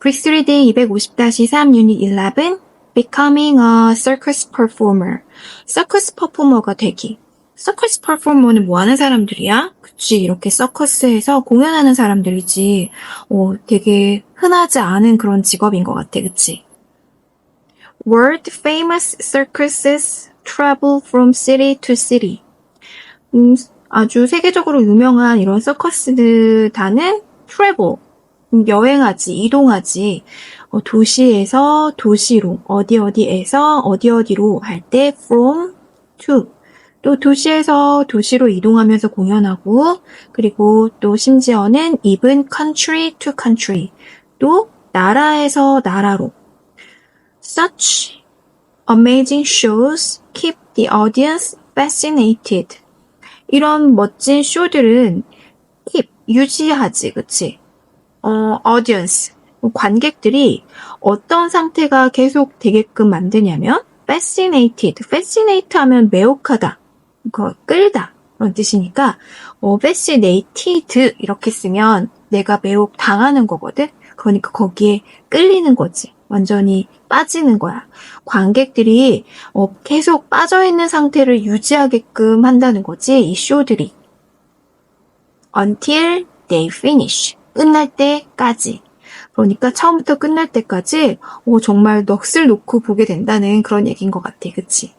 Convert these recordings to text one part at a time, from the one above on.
Quiz Reading 250-3 Unit 11 Becoming a Circus Performer 서커스 퍼포머가 되기 서커스 퍼포머는 뭐 하는 사람들이야? 그치, 이렇게 서커스에서 공연하는 사람들이지. 어, 되게 흔하지 않은 그런 직업인 것 같아, 그치? World famous circuses travel from city to city. 음, 아주 세계적으로 유명한 이런 서커스단은 음, 여행하지, 이동하지. 어, 도시에서 도시로, 어디 어디에서 어디 어디로 할 때 from to. 또 도시에서 도시로 이동하면서 공연하고, 그리고 또 심지어는 even country to country. 또 나라에서 나라로. Such amazing shows keep the audience fascinated. 이런 멋진 쇼들은 keep, 유지하지, 그치? 어, audience, 관객들이 어떤 상태가 계속 되게끔 만드냐면 fascinated, fascinate 하면 매혹하다, 그 끌다 그런 뜻이니까 어, fascinated 이렇게 쓰면 내가 매혹 당하는 거거든. 그러니까 거기에 끌리는 거지. 완전히 빠지는 거야. 관객들이 어, 계속 빠져 있는 상태를 유지하게끔 한다는 거지. 이 쇼들이 until they finish 끝날 때까지. 그러니까 처음부터 끝날 때까지 어, 정말 넋을 놓고 보게 된다는 그런 얘기인 것 같아. 그치?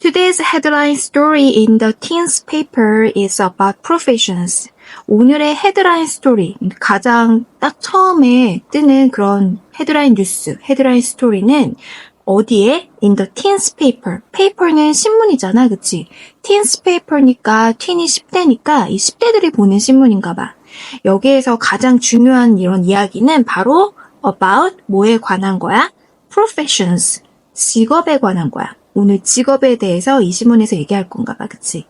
Today's headline story in the Teens paper is about professions. 오늘의 헤드라인 스토리, 가장 딱 처음에 뜨는 그런 헤드라인 뉴스, 헤드라인 스토리는 어디에? In the teens paper. paper는 신문이잖아, 그치? teens paper니까, teen이 10대니까 이 10대들이 보는 신문인가 봐. 여기에서 가장 중요한 이런 이야기는 바로 about 뭐에 관한 거야? professions. 직업에 관한 거야. 오늘 직업에 대해서 이 신문에서 얘기할 건가 봐, 그치?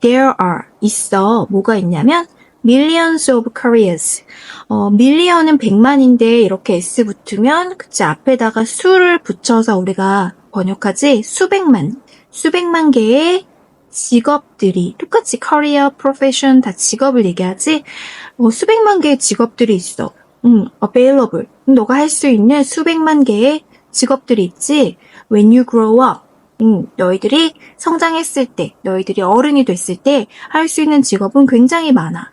There are, 있어. 뭐가 있냐면, millions of careers. 어, 밀리언은 백만인데 이렇게 S 붙으면 그치 앞에다가 수를 붙여서 우리가 번역하지 수백만 수백만 개의 직업들이 똑같이 career, profession 다 직업을 얘기하지 어, 수백만 개의 직업들이 있어. 음, available. 너가 할 수 있는 수백만 개의 직업들이 있지. When you grow up. 음, 너희들이 성장했을 때, 너희들이 어른이 됐을 때 할 수 있는 직업은 굉장히 많아.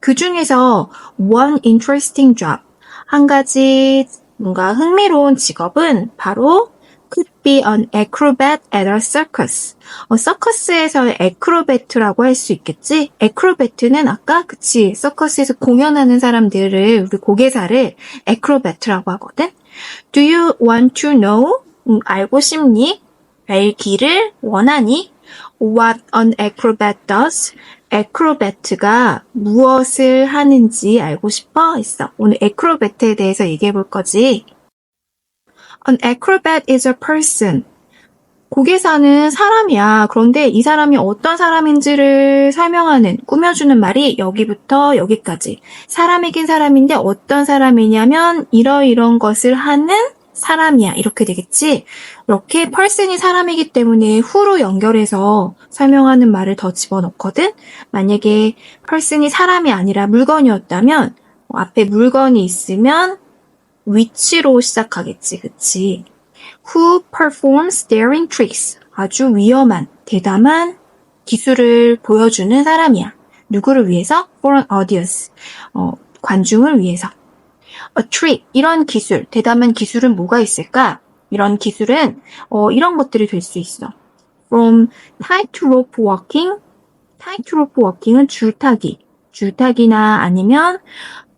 그 중에서 one interesting job, 한 가지 뭔가 흥미로운 직업은 바로 could be an acrobat at a circus. 어, 서커스에서의 acrobat라고 할 수 있겠지? acrobat는 아까 그치 서커스에서 공연하는 사람들을 우리 고개사를 acrobat라고 하거든. Do you want to know? 음, 알고 싶니? 알기를 원하니? What an acrobat does? 에크로배트가 무엇을 하는지 알고 싶어? 있어. 오늘 에크로배트에 대해서 얘기해 볼 거지. An acrobat is a person. 고개사는 사람이야. 그런데 이 사람이 어떤 사람인지를 설명하는, 꾸며주는 말이 여기부터 여기까지. 사람이긴 사람인데 어떤 사람이냐면 이러이런 것을 하는 사람이야. 이렇게 되겠지? 이렇게 펄슨이 사람이기 때문에 후로 연결해서 설명하는 말을 더 집어넣거든? 만약에 펄슨이 사람이 아니라 물건이었다면, 어, 앞에 물건이 있으면 위치로 시작하겠지. 그치? Who performs daring tricks? 아주 위험한, 대담한 기술을 보여주는 사람이야. 누구를 위해서? For an audience. 어, 관중을 위해서. A trick, 이런 기술, 대담한 기술은 뭐가 있을까? 이런 기술은 어, 이런 것들이 될 수 있어. From tightrope walking, tightrope walking은 줄타기, 줄타기나 아니면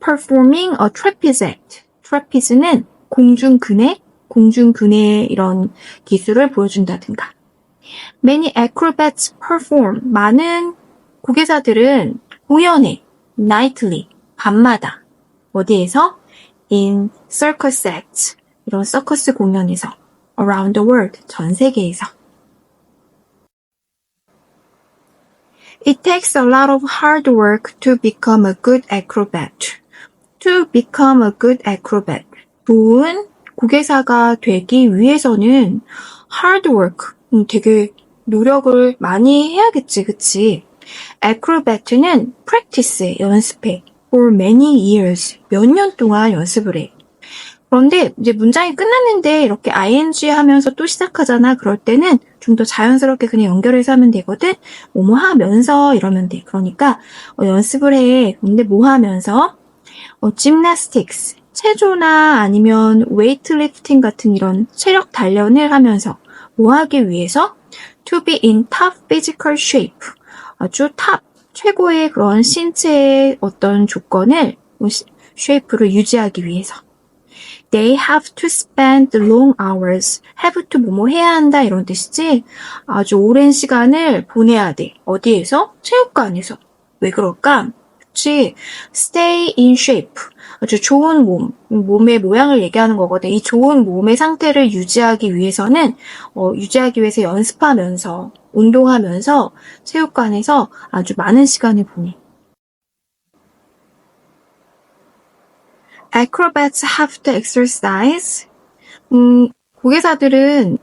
performing a trapeze trapeze는 공중근해, 공중근해 이런 기술을 보여준다든가. Many acrobats perform. 많은 고개사들은 공연해. nightly. 밤마다. 어디에서? In circus acts. 이런 서커스 공연에서. around the world. 전 세계에서. It takes a lot of hard work to become a good acrobat. To become a good acrobat. 좋은 고개사가 되기 위해서는 hard work. 음, 되게 노력을 많이 해야겠지, 그치? acrobat는 practice, 연습해. For many years, 몇 년 동안 연습을 해. 그런데 이제 문장이 끝났는데 이렇게 ing 하면서 또 시작하잖아. 그럴 때는 좀 더 자연스럽게 그냥 연결해서 하면 되거든. 뭐뭐 하면서 이러면 돼. 그러니까 어, 연습을 해. 근데 뭐 하면서? 어, gymnastics, 체조나 아니면 웨이트리프팅 같은 이런 체력 단련을 하면서 뭐 하기 위해서? to be in top physical shape. 아주 탑, 최고의 그런 신체의 어떤 조건을, 쉐이프를 유지하기 위해서. They have to spend long hours. have to 뭐뭐 해야 한다 이런 뜻이지. 아주 오랜 시간을 보내야 돼. 어디에서? 체육관에서. 왜 그럴까? 그치. stay in shape. 아주 좋은 몸, 몸의 모양을 얘기하는 거거든. 이 좋은 몸의 상태를 유지하기 위해서는, 어, 유지하기 위해서 연습하면서, 운동하면서, 체육관에서 아주 많은 시간을 보내. Acrobats have to exercise. 음, 고개사들은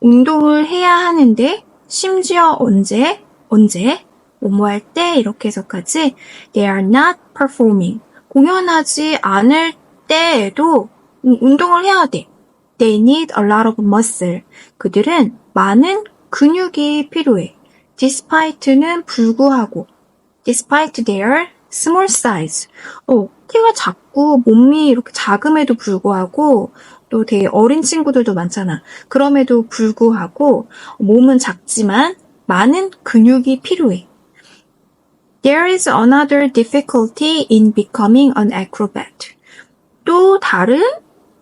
운동을 해야 하는데, 심지어 언제, 언제, 뭐뭐 할 때, 이렇게 해석하지. They are not performing. 공연하지 않을 때에도 음, 운동을 해야 돼. They need a lot of muscle. 그들은 많은 근육이 필요해. Despite는 불구하고. Despite their small size. 어, 키가 작고 몸이 이렇게 작음에도 불구하고 또 되게 어린 친구들도 많잖아. 그럼에도 불구하고 몸은 작지만 많은 근육이 필요해. There is another difficulty in becoming an acrobat. 또 다른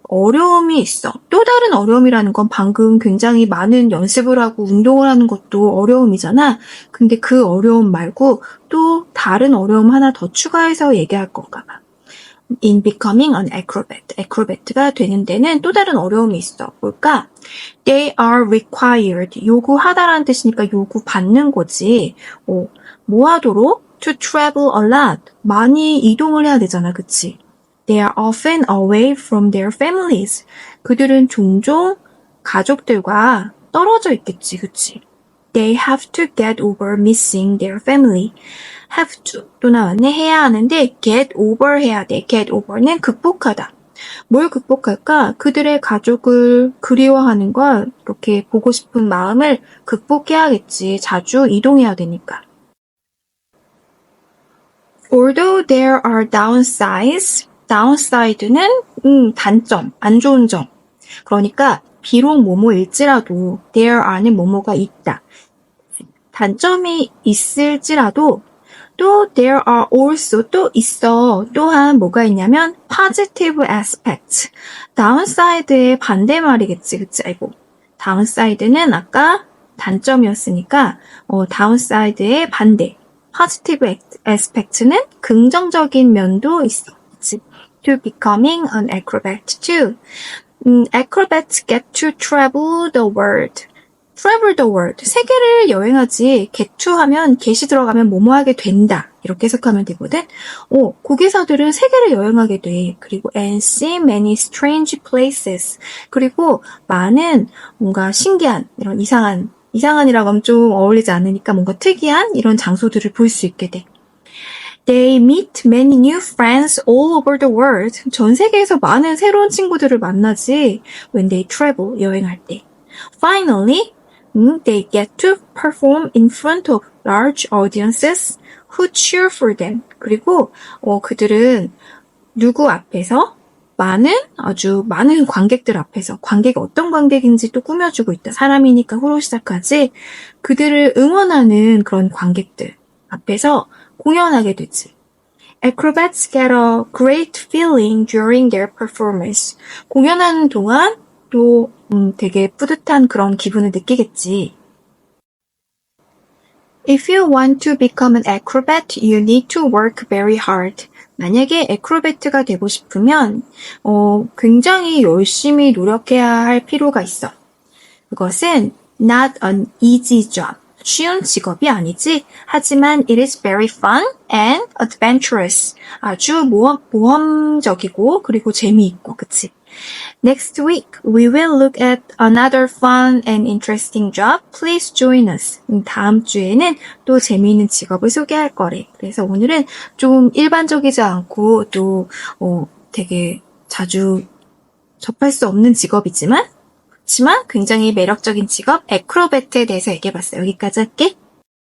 어려움이 있어. 또 다른 어려움이라는 건 방금 굉장히 많은 연습을 하고 운동을 하는 것도 어려움이잖아. 근데 그 어려움 말고 또 다른 어려움 하나 더 추가해서 얘기할 건가 봐. In becoming an acrobat. acrobat가 되는 데는 또 다른 어려움이 있어. 뭘까? They are required. 요구하다라는 뜻이니까 요구받는 거지. 어, 뭐 하도록? To travel a lot. 많이 이동을 해야 되잖아. 그치? They are often away from their families. 그들은 종종 가족들과 떨어져 있겠지. 그치? They have to get over missing their family. have to 또 나왔네. 해야 하는데 get over 해야 돼. get over는 극복하다. 뭘 극복할까? 그들의 가족을 그리워하는 걸 이렇게 보고 싶은 마음을 극복해야겠지. 자주 이동해야 되니까. Although there are downsides, downside는 음, 단점, 안 좋은 점. 그러니까 비록 뭐뭐일지라도 there are는 뭐뭐가 있다. 단점이 있을지라도 또 there are also 또 있어. 또한 뭐가 있냐면 positive aspect. downside의 반대말이겠지. 그치? 아이고. downside는 아까 단점이었으니까 어, downside의 반대. Positive aspect는 긍정적인 면도 있어. 그치? to becoming an acrobat too. 음, acrobats get to travel the world. travel the world. 세계를 여행하지. get to 하면 get이 들어가면 뭐뭐 하게 된다. 이렇게 해석하면 되거든. 어, 고개사들은 세계를 여행하게 돼. 그리고 and see many strange places. 그리고 많은 뭔가 신기한 이런 이상한 이상한이라고 하면 좀 어울리지 않으니까 뭔가 특이한 이런 장소들을 볼 수 있게 돼. They meet many new friends all over the world. 전 세계에서 많은 새로운 친구들을 만나지. When they travel, 여행할 때. Finally, 음, they get to perform in front of large audiences who cheer for them. 그리고 어, 그들은 누구 앞에서 많은 아주 많은 관객들 앞에서 관객이 어떤 관객인지 또 꾸며주고 있다. 사람이니까 후로 시작하지. 그들을 응원하는 그런 관객들 앞에서 공연하게 되지. Acrobats get a great feeling during their performance. 공연하는 동안 또 음, 되게 뿌듯한 그런 기분을 느끼겠지. If you want to become an acrobat, you need to work very hard. 만약에 에크로베트가 되고 싶으면 어, 굉장히 열심히 노력해야 할 필요가 있어. 그것은 not an easy job. 쉬운 직업이 아니지. 하지만 it is very fun and adventurous. 아주 모험, 모험적이고 그리고 재미있고 그치? Next week, we will look at another fun and interesting job. Please join us. 음, 다음 주에는 또 재미있는 직업을 소개할 거래. 그래서 오늘은 좀 일반적이지 않고 또 어, 되게 자주 접할 수 없는 직업이지만 그렇지만 굉장히 매력적인 직업 에크로베트에 대해서 얘기해봤어요. 여기까지 할게.